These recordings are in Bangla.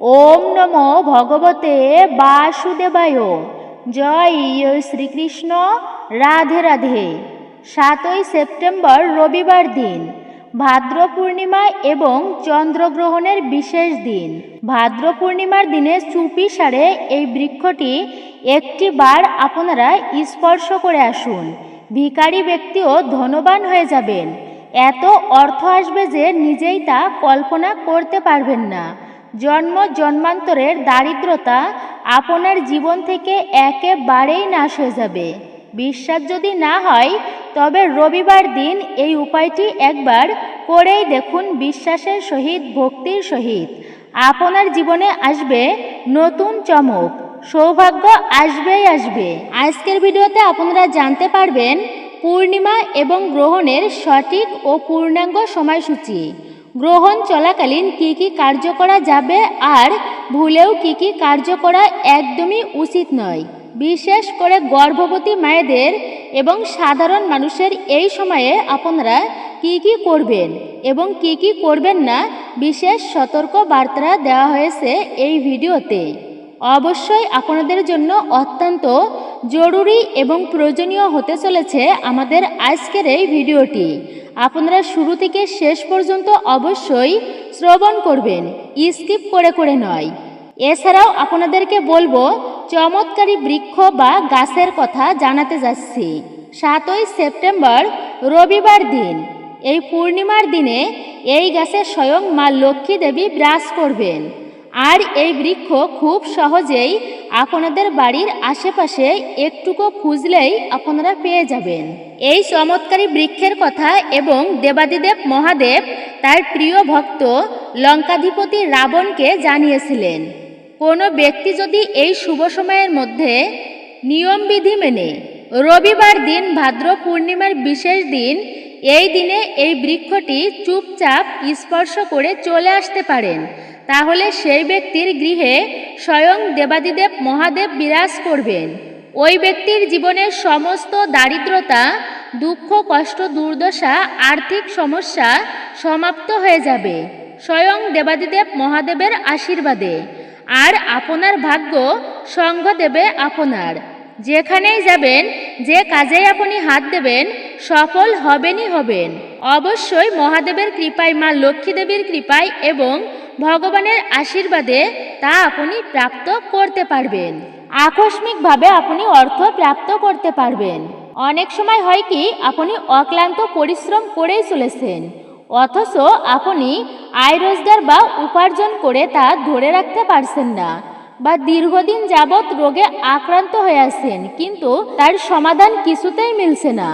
ওম নমো ভগবতে বাসুদেবায়। জয় শ্রীকৃষ্ণ। রাধে রাধে। সাতই সেপ্টেম্বর রবিবার দিন, ভাদ্র পূর্ণিমা এবং চন্দ্রগ্রহণের বিশেষ দিন। ভাদ্র পূর্ণিমার দিনে চুপি সারে এই বৃক্ষটি একটি বার আপনারা স্পর্শ করে আসুন। ভিখারি ব্যক্তিও ধনবান হয়ে যাবেন। এত অর্থ আসবে যে নিজেই তা কল্পনা করতে পারবেন না। জন্ম জন্মান্তরের দারিদ্রতা আপনার জীবন থেকে একেবারেই নাশ হয়ে যাবে। বিশ্বাস যদি না হয়, তবে রবিবার দিন এই উপায়টি একবার করেই দেখুন বিশ্বাসের সহিত, ভক্তির সহিত। আপনার জীবনে আসবে নতুন চমক, সৌভাগ্য আসবেই আসবে। আজকের ভিডিওতে আপনারা জানতে পারবেন পূর্ণিমা এবং গ্রহণের সঠিক ও পূর্ণাঙ্গ সময়সূচি। গ্রহণ চলাকালীন কি কি কার্য করা যাবে আর ভুলেও কি কি কার্য করা একদমই উচিত নয়। বিশেষ করে গর্ভবতী মায়েদের এবং সাধারণ মানুষের এই সময়ে আপনারা কি কি করবেন এবং কি কি করবেন না বিশেষ সতর্ক বার্তা দেওয়া হয়েছে এই ভিডিওতে। অবশ্যই আপনাদের জন্য অত্যন্ত জরুরি এবং প্রয়োজনীয় হতে চলেছে আমাদের আজকের এই ভিডিওটি। আপনারা শুরু থেকে শেষ পর্যন্ত অবশ্যই শ্রবণ করবেন, স্কিপ করে করে নয়। এছাড়াও আপনাদেরকে বলব, চমৎকারী বৃক্ষ বা গাছের কথা জানাতে যাচ্ছি। সাতই সেপ্টেম্বর, রবিবার দিন। এই পূর্ণিমার দিনে এই গাছে স্বয়ং মা লক্ষ্মী দেবী বিরাজ করবেন। আর এই বৃক্ষ খুব সহজেই আপনাদের বাড়ির আশেপাশে একটুকু খুঁজলেই আপনারা পেয়ে যাবেন। এই চমৎকারী বৃক্ষের কথা এবং দেবাদিদেব মহাদেব তার প্রিয় ভক্ত লঙ্কাধিপতি রাবণকে জানিয়েছিলেন, কোনো ব্যক্তি যদি এই শুভ সময়ের মধ্যে নিয়মবিধি মেনে রবিবার দিন ভাদ্র পূর্ণিমার বিশেষ দিন, এই দিনে এই বৃক্ষটি চুপচাপ স্পর্শ করে চলে আসতে পারেন। তাহলে সেই ব্যক্তির গৃহে স্বয়ং দেবাদিদেব মহাদেব বিরাজ করবেন। ওই ব্যক্তির জীবনের সমস্ত দারিদ্রতা, দুঃখ, কষ্ট, দুর্দশা, আর্থিক সমস্যা সমাপ্ত হয়ে যাবে। স্বয়ং দেবাদিদেব মহাদেবের আশীর্বাদে। আর আপনার ভাগ্য সঙ্গ দেবে আপনার। যেখানেই যাবেন, যে কাজেই আপনি হাত দেবেন, সফল হবেনই হবেন। অবশ্যই মহাদেবের কৃপায়, মা লক্ষ্মী দেবীর কৃপায় এবং ভগবানের আশীর্বাদে তা আপনি প্রাপ্ত করতে পারবেন। আকস্মিকভাবে আপনি অর্থ প্রাপ্ত করতে পারবেন। অনেক সময় হয় কি, আপনি অক্লান্ত পরিশ্রম করেই চলেছেন, অথচ আপনি আয় রোজগার বা উপার্জন করে তা ধরে রাখতে পারছেন না বা দীর্ঘদিন যাবৎ রোগে আক্রান্ত হয়ে আছেন, কিন্তু তার সমাধান কিছুতেই মিলছে না।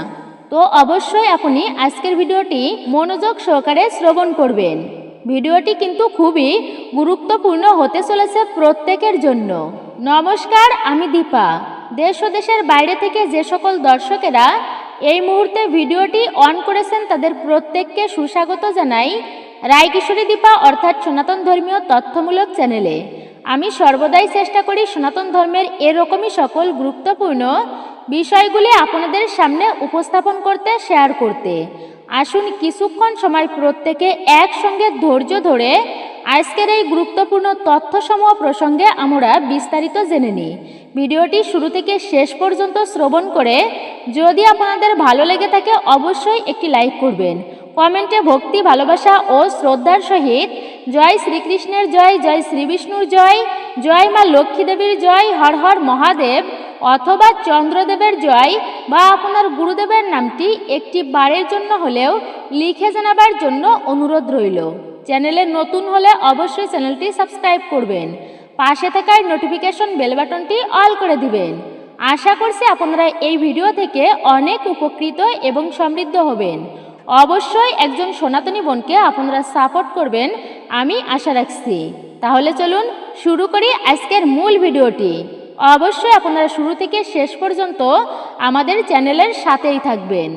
তো অবশ্যই আপনি আজকের ভিডিওটি মনোযোগ সহকারে শ্রবণ করবেন। ভিডিওটি কিন্তু খুবই গুরুত্বপূর্ণ হতে চলেছে প্রত্যেকের জন্য। নমস্কার, আমি দীপা। দেশ ও দেশের বাইরে থেকে যে সকল দর্শকেরা এই মুহূর্তে ভিডিওটি অন করেছেন, তাদের প্রত্যেককে সুস্বাগত জানাই রায়কিশোরী দীপা অর্থাৎ সনাতন ধর্মীয় তথ্যমূলক চ্যানেলে। আমি সর্বদাই চেষ্টা করি সনাতন ধর্মের এরকমই সকল গুরুত্বপূর্ণ বিষয়গুলি আপনাদের সামনে উপস্থাপন করতে শেয়ার করতে। আসুন কিছুক্ষণ সময় প্রত্যেকে একসঙ্গে ধৈর্য ধরে আজকের এই গুরুত্বপূর্ণ তথ্যসমূহ প্রসঙ্গে আমরা বিস্তারিত জেনে নিই। ভিডিওটি শুরু থেকে শেষ পর্যন্ত শ্রবণ করে যদি আপনাদের ভালো লেগে থাকে, অবশ্যই একটি লাইক করবেন। কমেন্টে ভক্তি, ভালোবাসা ও শ্রদ্ধার সহিত জয় শ্রীকৃষ্ণের জয় জয় শ্রীবিষ্ণুর জয় জয় মা লক্ষ্মী দেবীর জয়, হর হর মহাদেব অথবা চন্দ্রদেবের জয় বা আপনার গুরুদেবের নামটি একটি বারের জন্য হলেও লিখে জানাবার জন্য অনুরোধ রইল। চ্যানেলে নতুন হলে অবশ্যই চ্যানেলটি সাবস্ক্রাইব করবেন। পাশে থাকার নোটিফিকেশন বেল বাটনটি অল করে দিবেন। আশা করছি আপনারা এই ভিডিও থেকে অনেক উপকৃত এবং সমৃদ্ধ হবেন। অবশ্যই একজন সনাতনী বোনকে আপনারা সাপোর্ট করবেন, আমি আশা রাখছি। তাহলে চলুন শুরু করি আজকের মূল ভিডিওটি। অবশ্যই আপনারা শুরু থেকে শেষ পর্যন্ত আমাদের চ্যানেলের সাথেই থাকবেন।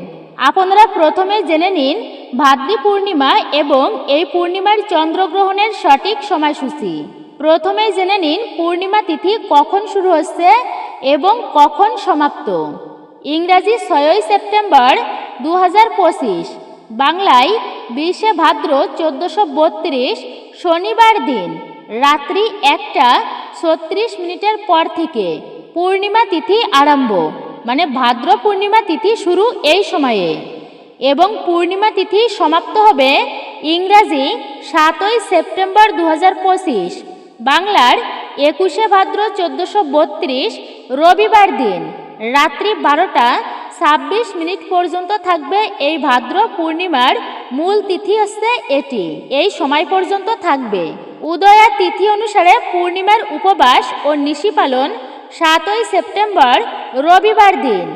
আপনারা প্রথমে জেনে নিন, ভাদ্রী পূর্ণিমা এবং এই পূর্ণিমার চন্দ্রগ্রহণের সঠিক সময়সূচি। প্রথমে জেনে নিন, পূর্ণিমা তিথি কখন শুরু হচ্ছে এবং কখন সমাপ্ত। ইংরাজি ছয়ই সেপ্টেম্বর দু হাজার পঁচিশ। বাংলায় বিশে ভাদ্র চোদ্দোশো বত্রিশ শনিবার দিন, রাত্রি একটা ছত্রিশ মিনিটের পর থেকে পূর্ণিমা তিথি আরম্ভ মানে ভাদ্র পূর্ণিমা তিথি শুরু এই সময়ে। এবং পূর্ণিমা তিথি সমাপ্ত হবে ইংরাজি সাতই সেপ্টেম্বর দু বাংলার একুশে ভাদ্র চোদ্দোশো রবিবার দিন, রাত্রি বারোটা ছাব্বিশ মিনিট পর্যন্ত থাকবে এই ভাদ্র পূর্ণিমার মূল তিথি হচ্ছে এটি। এই সময় পর্যন্ত থাকবে। উদয়া তিথি অনুসারে পূর্ণিমার উপবাস ও নিশি পালন সাতই সেপ্টেম্বর, রবিবার দিন,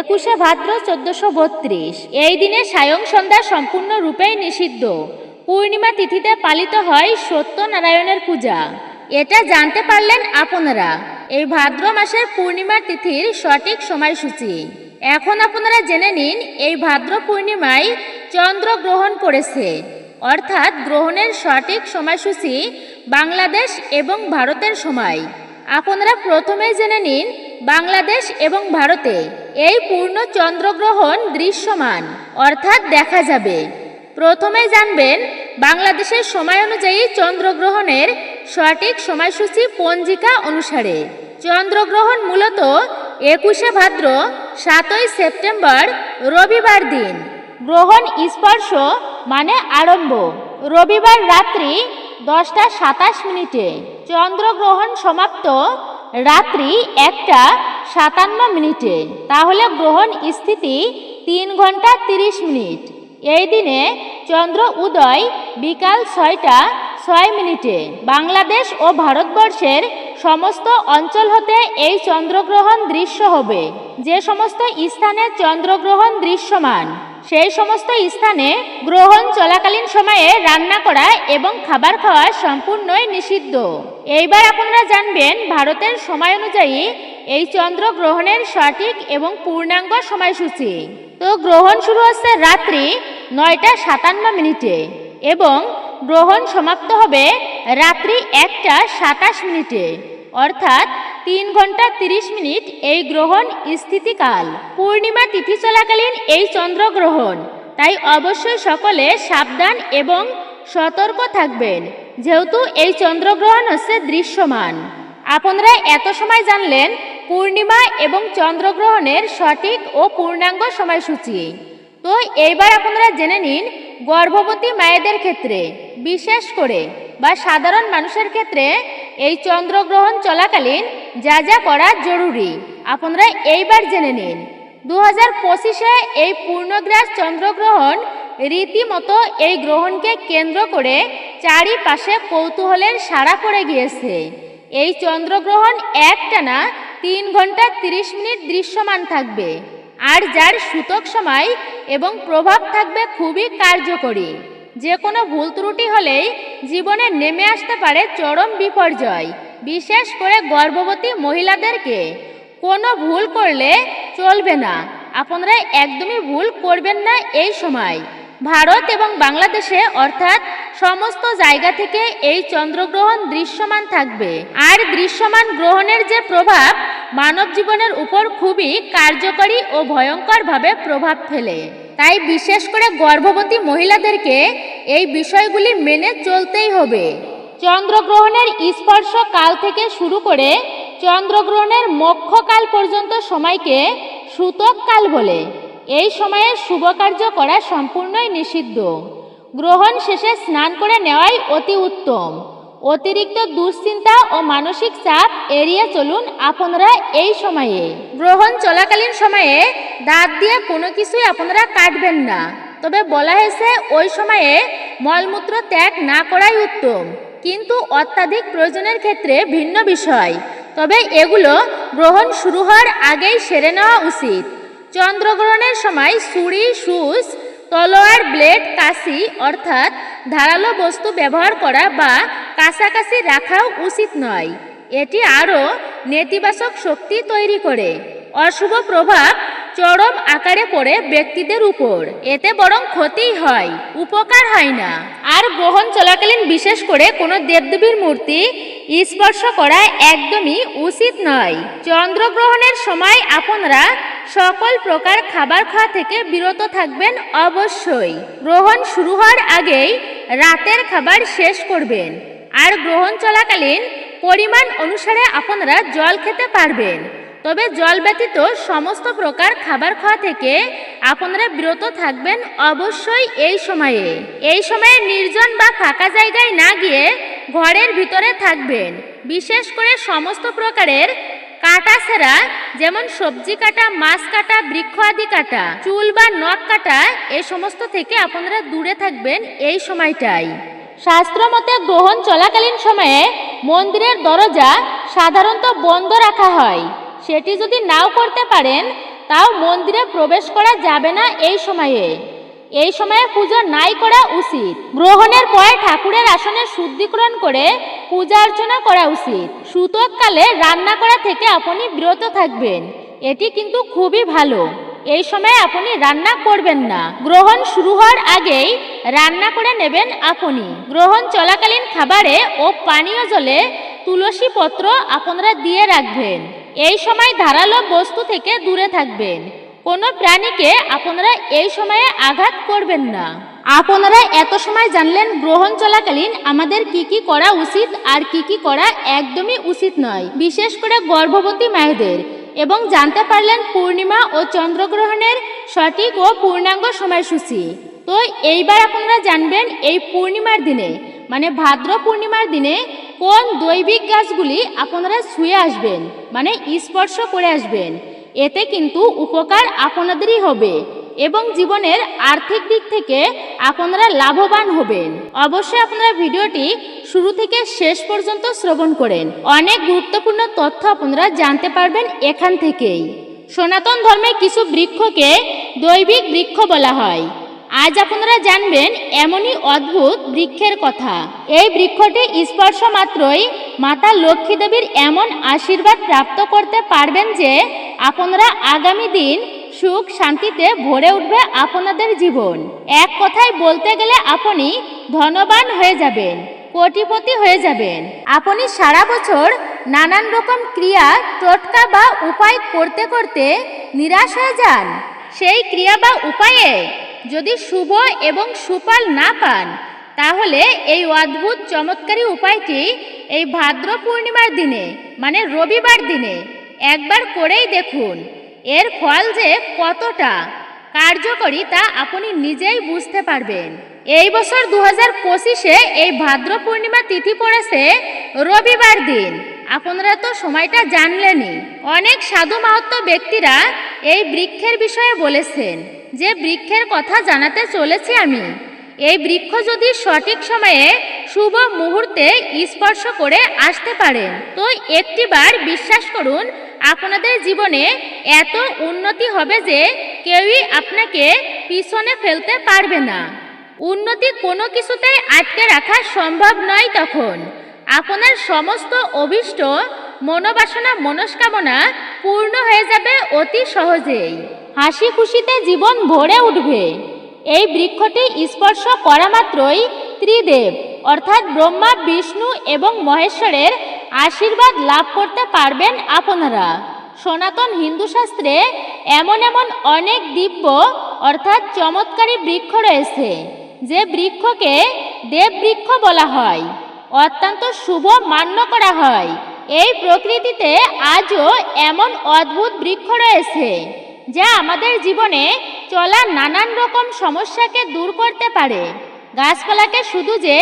একুশে ভাদ্র চোদ্দশো বত্রিশ। এই দিনে সায়ং সন্ধ্যা সম্পূর্ণরূপেই নিষিদ্ধ। পূর্ণিমা তিথিতে পালিত হয় সত্যনারায়ণের পূজা। এটা জানতে পারলেন আপনারা। এই ভাদ্র মাসের পূর্ণিমার তিথির সঠিক সময়সূচি। এখন আপনারা জেনে নিন, এই ভাদ্র পূর্ণিমায় চন্দ্র গ্রহণ পড়েছে অর্থাৎ গ্রহণের সঠিক সময়সূচি বাংলাদেশ এবং ভারতের সময়। আপনারা প্রথমেই জেনে নিন, বাংলাদেশ এবং ভারতে এই পূর্ণ চন্দ্রগ্রহণ দৃশ্যমান, অর্থাৎ দেখা যাবে। প্রথমে জানবেন, বাংলাদেশের সময় অনুযায়ী চন্দ্রগ্রহণের সঠিক সময়সূচি পঞ্জিকা অনুসারে। চন্দ্রগ্রহণ মূলত একুশে ভাদ্র, সাতই সেপ্টেম্বর, রবিবার দিন। গ্রহণ স্পর্শ মানে আরম্ভ। রবিবার রাত্রি দশটা সাতাশ মিনিটে। চন্দ্রগ্রহণ সমাপ্ত রাত্রি একটা সাতান্ন মিনিটে। তাহলে গ্রহণ স্থিতি তিন ঘণ্টা তিরিশ মিনিট। এই দিনে চন্দ্র উদয় বিকাল ছয়টা ছয় মিনিটে বাংলাদেশ ও ভারতবর্ষের সমস্ত অঞ্চল হতে এই চন্দ্রগ্রহণ দৃশ্য হবে। যে সমস্ত স্থানে চন্দ্রগ্রহণ দৃশ্যমান সেই সমস্ত স্থানে গ্রহণ চলাকালীন সময়ে রান্না করা এবং খাবার খাওয়া সম্পূর্ণই নিষিদ্ধ। এইবার আপনারা জানবেন, ভারতের সময় অনুযায়ী এই চন্দ্র গ্রহণের সঠিক এবং পূর্ণাঙ্গ সময়সূচি। তো গ্রহণ শুরু হচ্ছে রাত্রি নয়টা সাতান্ন মিনিটে এবং গ্রহণ সমাপ্ত হবে রাত্রি একটা সাতাশ মিনিটে। অর্থাৎ তিন ঘণ্টা তিরিশ মিনিট এই গ্রহণ স্থিতিকাল। পূর্ণিমা তিথি চলাকালীন এই চন্দ্রগ্রহণ। তাই অবশ্যই সকলে সাবধান এবং সতর্ক থাকবেন। যেহেতু এই চন্দ্রগ্রহণ হচ্ছে দৃশ্যমান। আপনারা এত সময় জানলেন পূর্ণিমা এবং চন্দ্রগ্রহণের সঠিক ও পূর্ণাঙ্গ সময়সূচি। তো এইবার আপনারা জেনে নিন, গর্ভবতী মায়েদের ক্ষেত্রে, বিশেষ করে বা সাধারণ মানুষের ক্ষেত্রে এই চন্দ্রগ্রহণ চলাকালীন যা যা করা জরুরি, আপনারা এইবার জেনে নিন। দু হাজার পঁচিশে এই পূর্ণগ্রাস চন্দ্রগ্রহণ রীতিমতো এই গ্রহণকে কেন্দ্র করে চারিপাশে কৌতূহলের সাড়া পড়ে গিয়েছে। এই চন্দ্রগ্রহণ একটানা তিন ঘণ্টা তিরিশ মিনিট দৃশ্যমান থাকবে। আর যার সূতক সময় এবং প্রভাব থাকবে খুবই কার্যকরী। যে কোনো ভুল ত্রুটি হলেই জীবনে নেমে আসতে পারে চরম বিপর্যয়, বিশেষ করে গর্ভবতী মহিলাদেরকে। কোনো ভুল করলে চলবে না। আপনারা একদমই ভুল করবেন না এই সময়। ভারত এবং বাংলাদেশে, অর্থাৎ সমস্ত জায়গা থেকে এই চন্দ্রগ্রহণ দৃশ্যমান থাকবে। আর দৃশ্যমান গ্রহণের যে প্রভাব, মানব জীবনের উপর খুবই কার্যকরী ও ভয়ঙ্করভাবে প্রভাব ফেলে। তাই বিশেষ করে গর্ভবতী মহিলাদেরকে এই বিষয়গুলি মেনে চলতেই হবে। চন্দ্রগ্রহণের স্পর্শ কাল থেকে শুরু করে চন্দ্রগ্রহণের মক্ষকাল পর্যন্ত সময়কে সূতক কাল বলে। এই সময়ে শুভকার্য করা সম্পূর্ণই নিষিদ্ধ। গ্রহণ শেষে স্নান করে নেওয়াই অতি উত্তম। অতিরিক্ত দুশ্চিন্তা ও মানসিক চাপ এড়িয়ে চলুন আপনারা এই সময়ে। গ্রহণ চলাকালীন সময়ে দাঁত দিয়ে কোনো কিছুই আপনারা কাটবেন না। তবে বলা হয়েছে, ওই সময়ে মলমূত্র ত্যাগ না করাই উত্তম। কিন্তু অত্যাধিক প্রয়োজনের ক্ষেত্রে ভিন্ন বিষয়। তবে এগুলো গ্রহণ শুরু হওয়ার আগেই সেরে নেওয়া উচিত। চন্দ্রগ্রহণের সময় ছুরি সুচ তলোয়ার, ব্লেড, কাশি অর্থাৎ ধারালো বস্তু ব্যবহার করা বা কাছাকাছি রাখাও উচিত নয়। এটি আরও নেতিবাচক শক্তি তৈরি করে। অশুভ প্রভাব চরম আকারে পড়ে ব্যক্তিদের উপর। এতে বরং ক্ষতিই হয়, উপকার হয় না। আর গ্রহণ চলাকালীন বিশেষ করে কোনো দেবদেবীর মূর্তি স্পর্শ করা একদমই উচিত নয়। চন্দ্রগ্রহণের সময় আপনারা সকল প্রকার খাবার খাওয়া থেকে বিরত থাকবেন অবশ্যই। গ্রহণ শুরু হওয়ার আগেই রাতের খাবার শেষ করবেন। আর গ্রহণ চলাকালীন পরিমাণ অনুসারে আপনারা জল খেতে পারবেন। তবে জল ব্যতীত সমস্ত প্রকার খাবার খাওয়া থেকে আপনারা বিরত থাকবেন অবশ্যই এই সময়ে। এই সময়ে নির্জন বা ফাঁকা জায়গায় না গিয়ে ঘরের ভিতরে থাকবেন। বিশেষ করে সমস্ত প্রকারের কাটা সেরা, যেমন সবজি কাটা, মাছ কাটা, বৃক্ষ আদি কাটা, চুল বা নখ কাটা, এ সমস্ত থেকে আপনারা দূরে থাকবেন এই সময়টাই। শাস্ত্র মতে গ্রহণ চলাকালীন সময়ে মন্দিরের দরজা সাধারণত বন্ধ রাখা হয়। সেটি যদি নাও করতে পারেন, তাও মন্দিরে প্রবেশ করা যাবে না এই সময়ে। এই সময়ে পুজো নাই করা উচিত। গ্রহণের পর ঠাকুরের আসনে শুদ্ধিকরণ করে পূজা অর্চনা করা উচিত। সুতোৎকালে রান্না করা থেকে আপনি বিরত থাকবেন। এটি কিন্তু খুবই ভালো। এই সময় আপনি রান্না করবেন না। গ্রহণ শুরু হওয়ার আগেই রান্না করে নেবেন আপনি। গ্রহণ চলাকালীন খাবারে ও পানীয় জলে তুলসী পত্র আপনারা দিয়ে রাখবেন। এই সময় ধারালো বস্তু থেকে দূরে থাকবেন। কোনো প্রাণীকে আপনারা এই সময়ে আঘাত করবেন না। আপনারা এত সময় জানলেন গ্রহণ চলাকালীন আমাদের কি কি করা উচিত আর কি কি করা একদমই উচিত নয়। বিশেষ করে গর্ভবতী মায়েদের এবং জানতে পারলেন পূর্ণিমা ও চন্দ্রগ্রহণের সঠিক ও পূর্ণাঙ্গ সময়সূচি। তো এইবার আপনারা জানবেন এই পূর্ণিমার দিনে মানে ভাদ্র পূর্ণিমার দিনে কোন দৈবিক গাছগুলি আপনারা ছুঁয়ে আসবেন? মানে স্পর্শ করে আসবেন। এতে কিন্তু উপকার আপনাদেরই হবে এবং জীবনের আর্থিক দিক থেকে আপনারা লাভবান হবেন। অবশ্যই আপনারা ভিডিওটি শুরু থেকে শেষ পর্যন্ত শ্রবণ করেন। অনেক গুরুত্বপূর্ণ তথ্য আপনারা জানতে পারবেন এখান থেকেই। সনাতন ধর্মে কিছু বৃক্ষকে দৈবিক বৃক্ষ বলা হয়। আজ আপনারা জানবেন এমনই অদ্ভুত বৃক্ষের কথা। এই বৃক্ষটি স্পর্শ মাত্রই মাতা লক্ষ্মী দেবীর এমন আশীর্বাদ প্রাপ্ত করতে পারবেন যে আপনারা আগামী দিন সুখ শান্তিতে ভরে উঠবে আপনাদের জীবন। এক কথায় বলতে গেলে আপনি ধনবান হয়ে যাবেন, কোটিপতি হয়ে যাবেন। আপনি সারা বছর নানান রকম ক্রিয়া, টোটকা বা উপায় করতে করতে নিরাশ হয়ে যান। সেই ক্রিয়া বা উপায়ে যদি শুভ এবং সুফল না পান, তাহলে এই অদ্ভুত চমৎকারী উপায়টি এই ভাদ্র পূর্ণিমার দিনে মানে রবিবার দিনে একবার করেই দেখুন। এর ফল যে কতটা কার্যকরী তা আপনি নিজেই বুঝতে পারবেন। এই বছর দু হাজার পঁচিশে এই ভাদ্র পূর্ণিমা তিথি পড়েছে রবিবার দিন। আপনারা তো সময়টা জানলেনই। অনেক সাধু মাহাত্ম ব্যক্তিরা এই বৃক্ষের বিষয়ে বলেছেন। যে বৃক্ষের কথা জানাতে চলেছি আমি। এই বৃক্ষ যদি সঠিক সময়ে শুভ মুহূর্তে স্পর্শ করে আসতে পারেন তো একটিবার বিশ্বাস করুন, আপনাদের জীবনে এত উন্নতি হবে যে কেউই আপনাকে পিছনে ফেলতে পারবে না। উন্নতি কোনো কিছুতেই আটকে রাখা সম্ভব নয় তখন। আপনার সমস্ত অভিষ্ট মনোবাসনা, মনস্কামনা পূর্ণ হয়ে যাবে অতি সহজেই। হাসি খুশিতে জীবন ভরে উঠবে। এই বৃক্ষটি স্পর্শ করা মাত্রই ত্রিদেব, অর্থাৎ ব্রহ্মা, বিষ্ণু এবং মহেশ্বরের আশীর্বাদ লাভ করতে পারবেন আপনারা। সনাতন হিন্দু শাস্ত্রে এমন এমন অনেক দিব্য, অর্থাৎ চমৎকারী বৃক্ষ রয়েছে, যে বৃক্ষকে দেববৃক্ষ বলা হয়। অত্যন্ত শুভ মান্য করা হয়। এই প্রকৃতিতে আজও এমন অদ্ভুত বৃক্ষ রয়েছে। যা আমাদের জীবনে চলা নানান রকম সমস্যাকে দূর করতে পারে। গাছপালাকে শুধু যে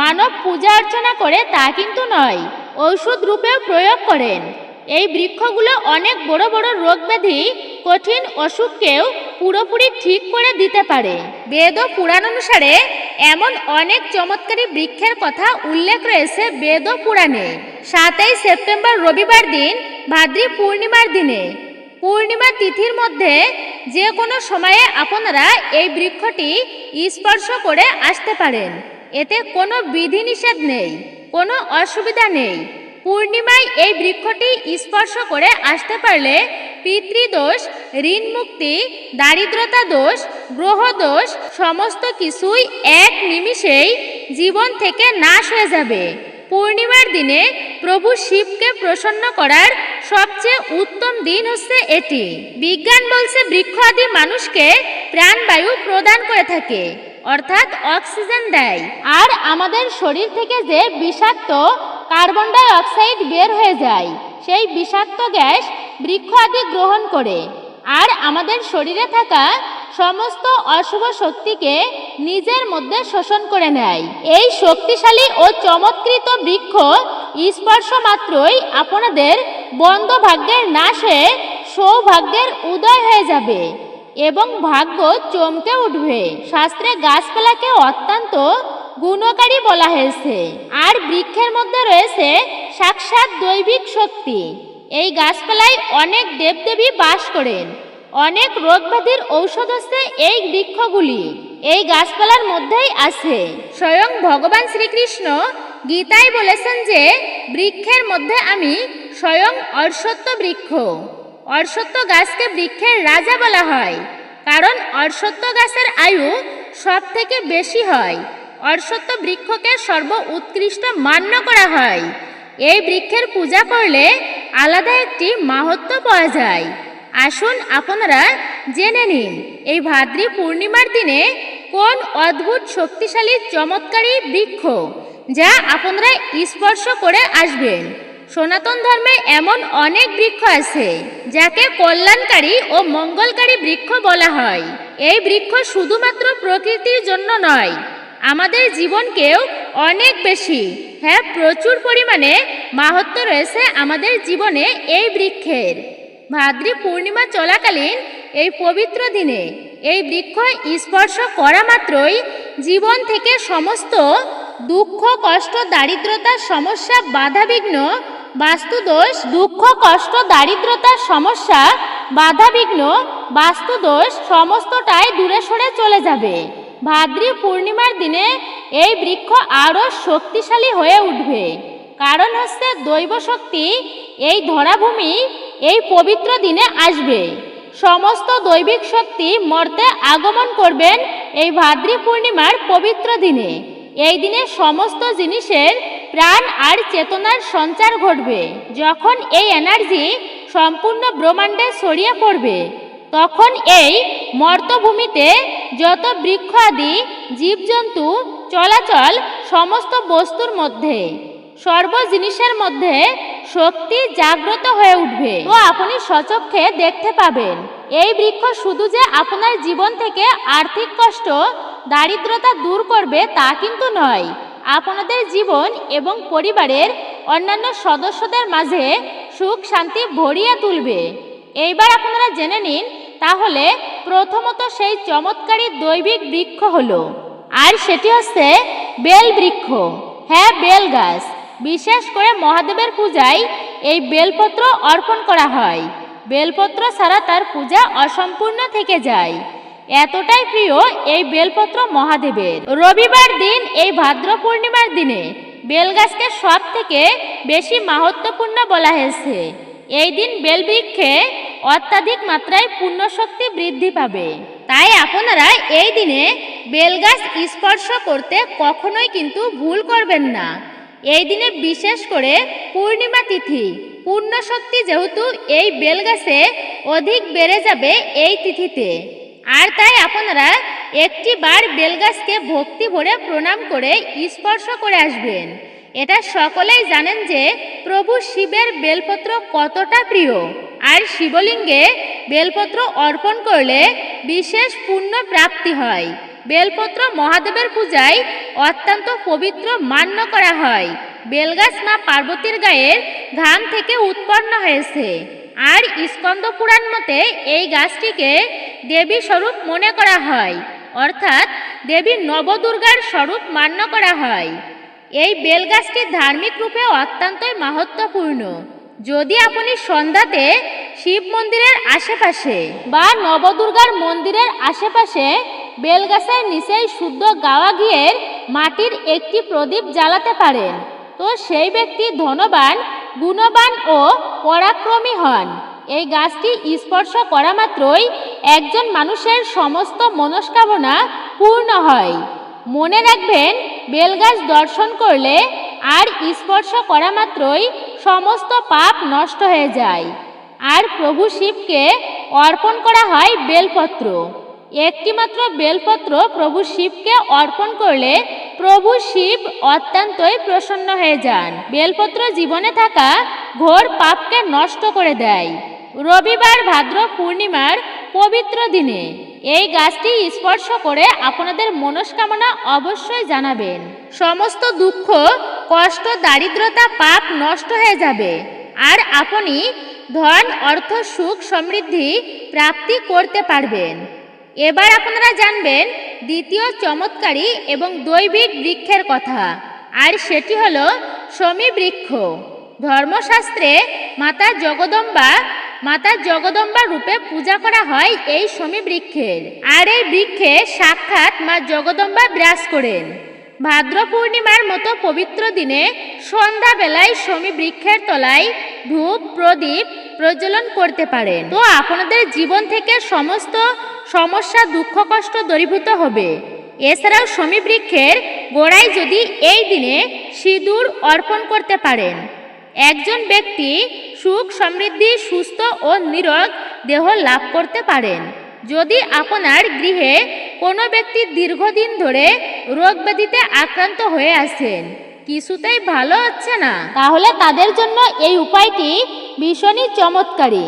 মানব পূজা অর্চনা করে তা কিন্তু নয়, ঔষধ রূপেও প্রয়োগ করেন। এই বৃক্ষগুলো অনেক বড় বড় রোগ ব্যাধি কঠিন অসুখকেও পুরোপুরি ঠিক করে দিতে পারে। বেদ ও পুরাণ অনুসারে এমন অনেক চমৎকারী বৃক্ষের কথা উল্লেখ রয়েছে বেদ ও পুরাণে। সাতই সেপ্টেম্বর রবিবার দিন ভাদ্রী পূর্ণিমার দিনে। পূর্ণিমা তিথির মধ্যে যে কোনো সময়ে আপনারা এই বৃক্ষটি স্পর্শ করে আসতে পারেন। এতে কোনো বিধিনিষেধ নেই, কোনো অসুবিধা নেই। পূর্ণিমায় এই বৃক্ষটি স্পর্শ করে আসতে পারলে পিতৃদোষ ঋণ মুক্তি দারিদ্রতা দোষ, গ্রহ দোষ, সমস্ত কিছুই এক নিমিষেই জীবন থেকে নাশ হয়ে যাবে। পূর্ণিমার দিনে প্রভু শিবকে প্রসন্ন করার সবচেয়ে উত্তম দিন হচ্ছে এটি। বিজ্ঞান বলছে বৃক্ষ আদি মানুষকে প্রাণবায়ু প্রদান করে থাকে, অর্থাৎ অক্সিজেন দেয়। আর আমাদের শরীর থেকে যে বিষাক্ত কার্বন ডাই অক্সাইড বের হয়ে যায়, সেই বিষাক্ত গ্যাস বৃক্ষ আদি গ্রহণ করে। আর আমাদের শরীরে থাকা সমস্ত অশুভ শক্তিকে নিজের মধ্যে শোষণ করে নেয়। এই শক্তিশালী ও চমৎকৃত বৃক্ষ স্পর্শ মাত্রই আপনাদের বন্ধ ভাগ্যের নাশে, সৌভাগ্যের উদয় হয়ে যাবে এবং ভাগ্য চমকে উঠবে। শাস্ত্রে গাছপালাকে অত্যন্ত গুণকারী বলা হয়েছে। আর বৃক্ষের মধ্যে রয়েছে সাক্ষাৎ দৈবিক শক্তি। এই গাছপালায় অনেক দেবদেবী বাস করেন। অনেক রোগব্যাধির ঔষধ হচ্ছে এই বৃক্ষগুলি। এই গাছপালার মধ্যেই আছে। স্বয়ং ভগবান শ্রীকৃষ্ণ গীতায় বলেছেন যে, বৃক্ষের মধ্যে আমি স্বয়ং অশ্বত্থ বৃক্ষ। অশ্বত্থ গাছকে বৃক্ষের রাজা বলা হয়, কারণ অশ্বত্থ গাছের আয়ু সব থেকে বেশি হয়। অশ্বত্থ বৃক্ষকে সর্ব উৎকৃষ্ট মান্য করা হয়। এই বৃক্ষের পূজা করলে আলাদা একটি মাহাত্ম পাওয়া যায়। আসুন আপনারা জেনে নিন, এই ভাদ্রী পূর্ণিমার দিনে কোন অদ্ভুত শক্তিশালী চমৎকারী বৃক্ষ যা আপনারা স্পর্শ করে আসবেন? সনাতন ধর্মে এমন অনেক বৃক্ষ আছে, যাকে কল্যাণকারী ও মঙ্গলকারী বৃক্ষ বলা হয়। এই বৃক্ষ শুধুমাত্র প্রকৃতির জন্য নয়, আমাদের জীবনকেও অনেক বেশি। হ্যাঁ প্রচুর পরিমাণে মাহাত্ম রয়েছে আমাদের জীবনে এই বৃক্ষের। ভাদ্রী পূর্ণিমা চলাকালীন এই পবিত্র দিনে এই বৃক্ষ স্পর্শ করা মাত্রই জীবন থেকে সমস্ত দুঃখ, কষ্ট, দারিদ্রতার সমস্যা, বাধাবিঘ্ন, বাস্তুদোষ, দুঃখ, কষ্ট, দারিদ্রতার সমস্যা, বাধাবিঘ্ন, বাস্তুদোষ সমস্তটাই দূরে সরে চলে যাবে। ভাদ্রী পূর্ণিমার দিনে এই বৃক্ষ আরও শক্তিশালী হয়ে উঠবে। কারণ হচ্ছে দৈব শক্তি এই ধরাভূমি এই পবিত্র দিনে আসবে। সমস্ত দৈবিক শক্তি মর্তে আগমন করবেন এই ভাদ্রী পূর্ণিমার পবিত্র দিনে। এই দিনে সমস্ত জিনিসের প্রাণ আর চেতনার সঞ্চার ঘটবে। যখন এই এনার্জি সম্পূর্ণ ব্রহ্মাণ্ডে ছড়িয়ে পড়বে, তখন এই মর্তভূমিতে যত বৃক্ষ আদি, জীবজন্তু, চলাচল, সমস্ত বস্তুর মধ্যে, সর্ব জিনিসের মধ্যে শক্তি জাগ্রত হয়ে উঠবে। ও আপনি সচক্ষে দেখতে পাবেন। এই বৃক্ষ শুধু যে আপনার জীবন থেকে আর্থিক কষ্ট, দারিদ্রতা দূর করবে তা কিন্তু নয়। আপনাদের জীবন এবং পরিবারের অন্যান্য সদস্যদের মাঝে সুখ শান্তি ভরিয়ে তুলবে। এইবার আপনারা জেনে নিন, তাহলে প্রথমত সেই চমৎকারী দৈবিক বৃক্ষ হলো। আর সেটি হচ্ছে বেল বৃক্ষ। হ্যাঁ বেল গাছ। বিশেষ করে মহাদেবের পূজায় এই বেলপত্র অর্পণ করা হয়। বেলপত্র ছাড়া তার পূজা অসম্পূর্ণ থেকে যায়। এতটাই প্রিয় এই বেলপত্র মহাদেবের। রবিবার দিন এই ভাদ্র পূর্ণিমার দিনে বেলগাছকে সব থেকে বেশি মাহাত্মপূর্ণ বলা হয়েছে। এই দিন বেলবৃক্ষে অত্যাধিক মাত্রায় পুণ্যশক্তি বৃদ্ধি পাবে। তাই আপনারা এই দিনে বেলগাছ স্পর্শ করতে কখনোই কিন্তু ভুল করবেন না। এই দিনে বিশেষ করে পূর্ণিমা তিথি, পূর্ণশক্তি যেহেতু এই বেলগাছে অধিক বেড়ে যাবে এই তিথিতে। আর তাই আপনারা একটি বার বেলগাছকে ভক্তি ভরে প্রণাম করে স্পর্শ করে আসবেন। এটা সকলেই জানেন যে প্রভু শিবের বেলপত্র কতটা প্রিয়। আর শিবলিঙ্গে বেলপত্র অর্পণ করলে বিশেষ পুণ্য প্রাপ্তি হয়। বেলপত্র মহাদেবের পূজায় অত্যন্ত পবিত্র মান্য করা হয়। বেলগাছ মা পার্বতীর গায়ের ঘাম থেকে উৎপন্ন হয়েছে। আর স্কন্দ পুরাণ মতে এই গাছটিকে দেবী স্বরূপ মনে করা হয়, অর্থাৎ দেবী নবদুর্গার স্বরূপ মান্য করা হয়। এই বেলগাছটি ধার্মিক রূপে অত্যন্তই মাহাত্মপূর্ণ যদি আপনি সন্ধ্যাতে শিব মন্দিরের আশেপাশে বা নবদুর্গার মন্দিরের আশেপাশে বেলগাছের নিচেই শুদ্ধ গাওয়া ঘিয়ের মাটির একটি প্রদীপ জ্বালাতে পারেন। তো সেই ব্যক্তি ধনবান, গুণবান ও পরাক্রমী হন। এই গাছটি স্পর্শ করা মাত্রই একজন মানুষের সমস্ত মনস্কামনা পূর্ণ হয়। মনে রাখবেন, বেলগাছ দর্শন করলে আর স্পর্শ করা মাত্রই সমস্ত পাপ নষ্ট হয়ে যায়। আর প্রভু শিবকে অর্পণ করা হয় বেলপত্র। একটিমাত্র বেলপত্র প্রভু শিবকে অর্পণ করলে প্রভু শিব অত্যন্তই প্রসন্ন হয়ে যান। বেলপত্র জীবনে থাকা ঘোর পাপকে নষ্ট করে দেয়। রবিবার ভাদ্র পূর্ণিমার পবিত্র দিনে এই গাছটি স্পর্শ করে আপনাদের মনস্কামনা অবশ্যই জানাবেন। সমস্ত দুঃখ, কষ্ট, দারিদ্রতা, পাপ নষ্ট হয়ে যাবে। আর আপনি ধন, অর্থ, সুখ, সমৃদ্ধি প্রাপ্তি করতে পারবেন। এবার আপনারা জানবেন দ্বিতীয় চমৎকারী এবং দৈবিক বৃক্ষের কথা। আর সেটি হল শমী বৃক্ষ। ধর্মশাস্ত্রে মাতা জগদম্বা মাতা জগদম্বা রূপে পূজা করা হয় এই শমী বৃক্ষের। আর এই বৃক্ষে সাক্ষাৎ মা জগদম্বা বিরাজ করেন। ভাদ্র পূর্ণিমার মতো পবিত্র দিনে সন্ধ্যাবেলায় শমী বৃক্ষের তলায় ধূপ, প্রদীপ প্রজ্বলন করতে পারেন। তো আপনাদের জীবন থেকে সমস্ত সমস্যা, দুঃখ, কষ্ট দূরীভূত হবে। এছাড়াও শমী বৃক্ষের গোড়ায় যদি এই দিনে সিঁদুর অর্পণ করতে পারেন। একজন ব্যক্তি সুখ সমৃদ্ধি, সুস্থ ও নিরোগ দেহ লাভ করতে পারেন। যদি আপনার গৃহে কোনো ব্যক্তি দীর্ঘদিন ধরে রোগ ব্যাধিতে আক্রান্ত হয়ে আছেন, কিছুতেই ভালো হচ্ছে না। তাহলে তাদের জন্য এই উপায়টি ভীষণই চমৎকারী।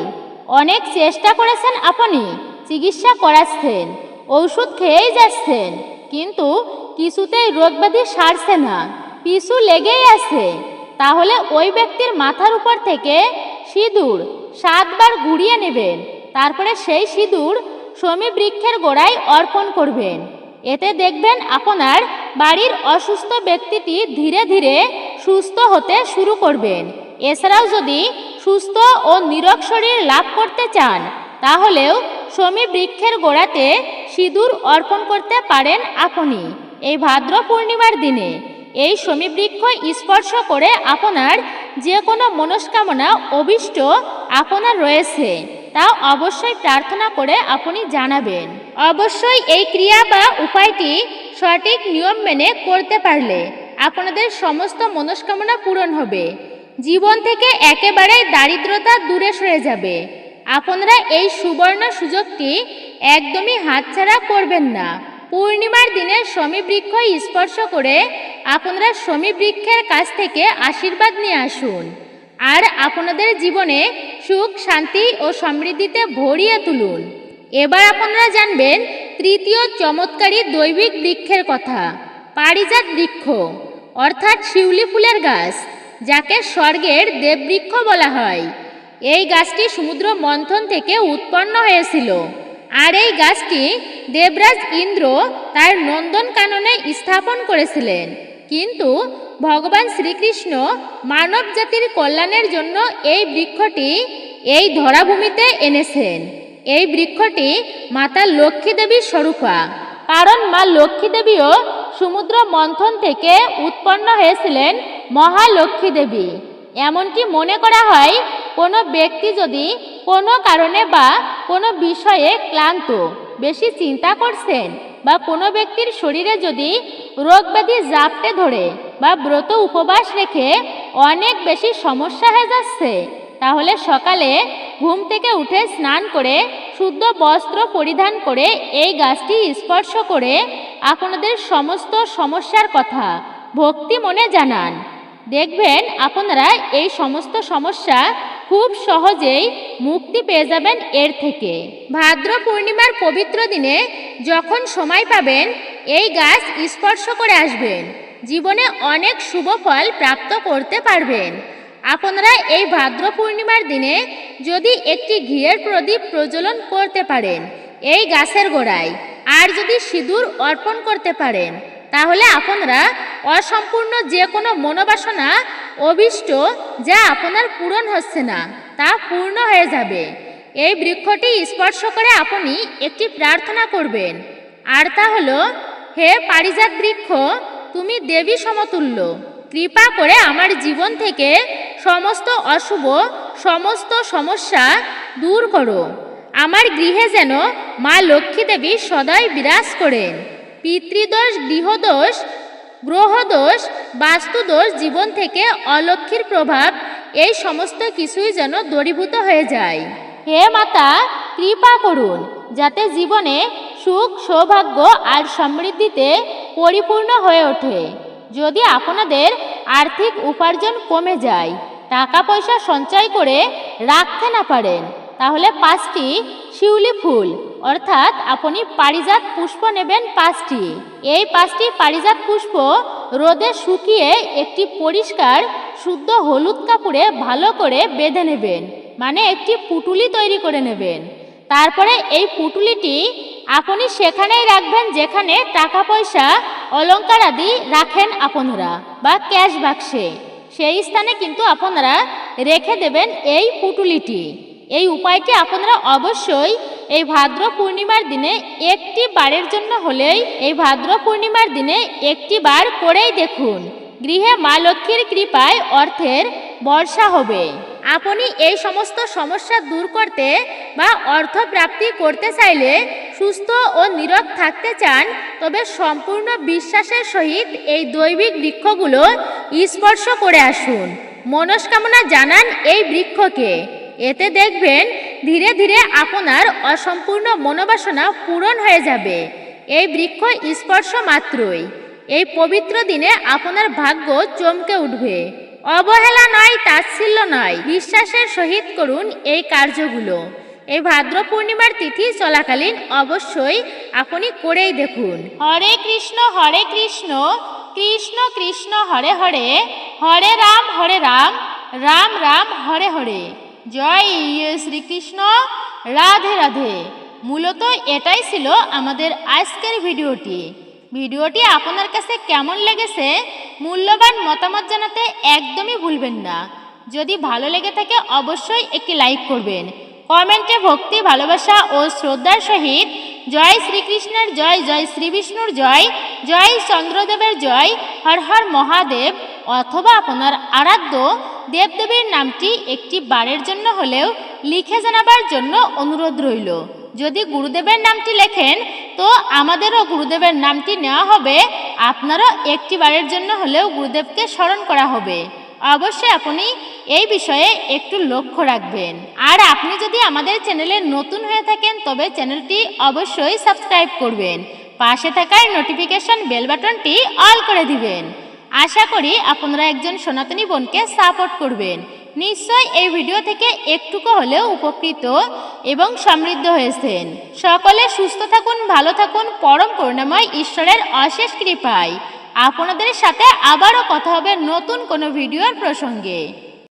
অনেক চেষ্টা করেছেন আপনি, চিকিৎসা করাচ্ছেন ওষুধ খেয়েই যাচ্ছেন, কিন্তু কিছুতেই রোগ ব্যাধি সারছে না, পিছু লেগেই আছে। তাহলে ওই ব্যক্তির মাথার উপর থেকে সিঁদুর সাতবার ঘুরিয়ে নেবেন, তারপরে সেই সিঁদুর শমী বৃক্ষের গোড়ায় অর্পণ করবেন। এতে দেখবেন আপনার বাড়ির অসুস্থ ব্যক্তিটি ধীরে ধীরে সুস্থ হতে শুরু করবেন। এছাড়াও যদি সুস্থ ও নিরোগ শরীর লাভ করতে চান, তাহলেও শমী বৃক্ষের গোড়াতে সিঁদুর অর্পণ করতে পারেন আপনি। এই ভাদ্র পূর্ণিমার দিনে এই শমী বৃক্ষ স্পর্শ করে আপনার যে কোনো মনস্কামনা অভিষ্ট আপনার রয়েছে। তা অবশ্যই প্রার্থনা করে আপনি জানাবেন। অবশ্যই এই ক্রিয়া বা উপায়টি সঠিক নিয়ম মেনে করতে পারলে আপনাদের সমস্ত মনস্কামনা পূরণ হবে। জীবন থেকে একেবারে দারিদ্রতা দূরে সরে যাবে। আপনারা এই সুবর্ণ সুযোগটি একদমই হাতছাড়া করবেন না। পূর্ণিমার দিনে শমী বৃক্ষ স্পর্শ করে আপনারা শমী বৃক্ষের কাছ থেকে আশীর্বাদ নিয়ে আসুন। আর আপনাদের জীবনে সুখ, শান্তি ও সমৃদ্ধিতে ভরিয়ে তুলুন। এবার আপনারা জানবেন তৃতীয় চমৎকারী দৈবিক বৃক্ষের কথা, পারিজাত বৃক্ষ, অর্থাৎ শিউলি ফুলের গাছ, যাকে স্বর্গের দেববৃক্ষ বলা হয়। এই গাছটি সমুদ্র মন্থন থেকে উৎপন্ন হয়েছিল। আর এই গাছটি দেবরাজ ইন্দ্র তার নন্দন কাননে স্থাপন করেছিলেন। কিন্তু ভগবান শ্রীকৃষ্ণ মানব জাতির কল্যাণের জন্য এই বৃক্ষটি এই ধরাভূমিতে এনেছেন। এই বৃক্ষটি মাতা লক্ষ্মী দেবীর স্বরূপা। কারণ মা লক্ষ্মী দেবীও সমুদ্র মন্থন থেকে উৎপন্ন হয়েছিলেন মহালক্ষ্মী দেবী। এমনকি মনে করা হয়, কোনো ব্যক্তি যদি কোনো কারণে বা কোনো বিষয়ে ক্লান্ত, বেশি চিন্তা করছেন বা কোনো ব্যক্তির শরীরে যদি রোগ ব্যাধি জাপটে ধরে বা ব্রত উপবাস রেখে অনেক বেশি সমস্যা হয়ে যাচ্ছে, তাহলে সকালে ঘুম থেকে উঠে স্নান করে শুদ্ধ বস্ত্র পরিধান করে এই গাছটি স্পর্শ করে আপনাদের সমস্ত সমস্যার কথা ভক্তি মনে জানান। দেখবেন আপনারা এই সমস্ত সমস্যা খুব সহজেই মুক্তি পেয়ে যাবেন এর থেকে। ভাদ্র পূর্ণিমার পবিত্র দিনে যখন সময় পাবেন, এই গাছ স্পর্শ করে আসবেন। জীবনে অনেক শুভ ফল প্রাপ্ত করতে পারবেন। আপনারা এই ভাদ্র পূর্ণিমার দিনে যদি একটি ঘিয়ের প্রদীপ প্রজ্বলন করতে পারেন, এই গাছের গোড়ায়। আর যদি সিঁদুর অর্পণ করতে পারেন তাহলে আপনারা অসম্পূর্ণ যে কোনো মনোবাসনা, অভিষ্ট যা আপনার পূরণ হচ্ছে না, তা পূর্ণ হয়ে যাবে। এই বৃক্ষটি স্পর্শ করে আপনি একটি প্রার্থনা করবেন। আর তা হল, হে পারিজাত বৃক্ষ, তুমি দেবী সমতুল্য। কৃপা করে আমার জীবন থেকে সমস্ত অশুভ, সমস্ত সমস্যা দূর করো। আমার গৃহে যেন মা লক্ষ্মী দেবী সদাই বিরাজ করেন। পিতৃদোষ, গৃহদোষ, গ্রহদোষ, বাস্তুদোষ, জীবন থেকে অলক্ষীর প্রভাব, এই সমস্ত কিছুই যেন দূরীভূত হয়ে যায়। হে মাতা, কৃপা করুন, যাতে জীবনে সুখ, সৌভাগ্য আর সমৃদ্ধিতে পরিপূর্ণ হয়ে ওঠে। যদি আপনাদের আর্থিক উপার্জন কমে যায়, টাকা পয়সা সঞ্চয় করে রাখতে না পারেন তাহলে পাঁচটি শিউলি ফুল, অর্থাৎ আপনি পারিজাত পুষ্প নেবেন পাঁচটি। এই পাঁচটি পারিজাত পুষ্প রোদে শুকিয়ে একটি পরিষ্কার, শুদ্ধ হলুদ কাপড়ে ভালো করে বেঁধে নেবেন মানে একটি পুটুলি তৈরি করে নেবেন। তারপরে এই পুটুলিটি আপনি সেখানেই রাখবেন যেখানে টাকা পয়সা অলংকার আদি রাখেন আপনারা, বা ক্যাশ বাক্সে। সেই স্থানে কিন্তু আপনারা রেখে দেবেন এই পুটুলিটি। এই উপায়টি আপনারা অবশ্যই এই ভাদ্র পূর্ণিমার দিনে একটি বারের জন্য হলেই এই ভাদ্র পূর্ণিমার দিনে একটি বার করেই দেখুন। গৃহে মা লক্ষ্মীর কৃপায় অর্থের বর্ষা হবে। আপনি এই সমস্ত সমস্যা দূর করতে বা অর্থ প্রাপ্তি করতে চাইলে সুস্থ ও নীরব থাকতে চান, তবে সম্পূর্ণ বিশ্বাসের সহিত এই দৈবিক বৃক্ষগুলো স্পর্শ করে আসুন। মনস্কামনা জানান এই বৃক্ষকে। এতে দেখবেন ধীরে ধীরে আপনার অসম্পূর্ণ মনোবাসনা পূরণ হয়ে যাবে। এই বৃক্ষ স্পর্শ মাত্রই। এই পবিত্র দিনে আপনার ভাগ্য চমকে উঠবে। অবহেলা নয়, তাচ্ছিল্য নয়। বিশ্বাসের সহিত করুন এই কার্যগুলো। এই ভাদ্র পূর্ণিমার তিথি চলাকালীন অবশ্যই আপনি করেই দেখুন। হরে কৃষ্ণ হরে কৃষ্ণ কৃষ্ণ কৃষ্ণ, হরে হরে হরে রাম হরে রাম রাম রাম, হরে হরে। জয় শ্রীকৃষ্ণ, রাধে রাধে। মূলত এটাই ছিল আমাদের আজকের ভিডিওটি। ভিডিওটি আপনার কাছে কেমন লেগেছে, মূল্যবান মতামত জানাতে একদমই ভুলবেন না। যদি ভালো লেগে থাকে, অবশ্যই একটি লাইক করবেন। কমেন্টে ভক্তি, ভালোবাসা ও শ্রদ্ধার সহিত জয় শ্রীকৃষ্ণের জয় জয় শ্রী বিষ্ণুর জয় জয় চন্দ্রদেবের জয়, হর হর মহাদেব অথবা আপনার আরাধ্য দেবদেবীর নামটি একটি বারের জন্য হলেও লিখে জানাবার জন্য অনুরোধ রইল। যদি গুরুদেবের নামটি লেখেন, তো আমাদেরও গুরুদেবের নামটি নেওয়া হবে। আপনারও একটি বারের জন্য হলেও গুরুদেবকে স্মরণ করা হবে। অবশ্যই আপনি এই বিষয়ে একটু লক্ষ্য রাখবেন। আর আপনি যদি আমাদের চ্যানেলে নতুন হয়ে থাকেন, তবে চ্যানেলটি অবশ্যই সাবস্ক্রাইব করবেন। পাশে থাকার নোটিফিকেশন বেল বাটনটি অল করে দিবেন। আশা করি আপনারা একজন সনাতনী বোনকে সাপোর্ট করবেন। নিশ্চয় এই ভিডিও থেকে একটুকু হলেও উপকৃত এবং সমৃদ্ধ হয়েছেন। সকলে সুস্থ থাকুন, ভালো থাকুন, পরম করুণাময় ঈশ্বরের অশেষ কৃপায়। আপনাদের সাথে আবারও কথা হবে নতুন কোনো ভিডিওর প্রসঙ্গে।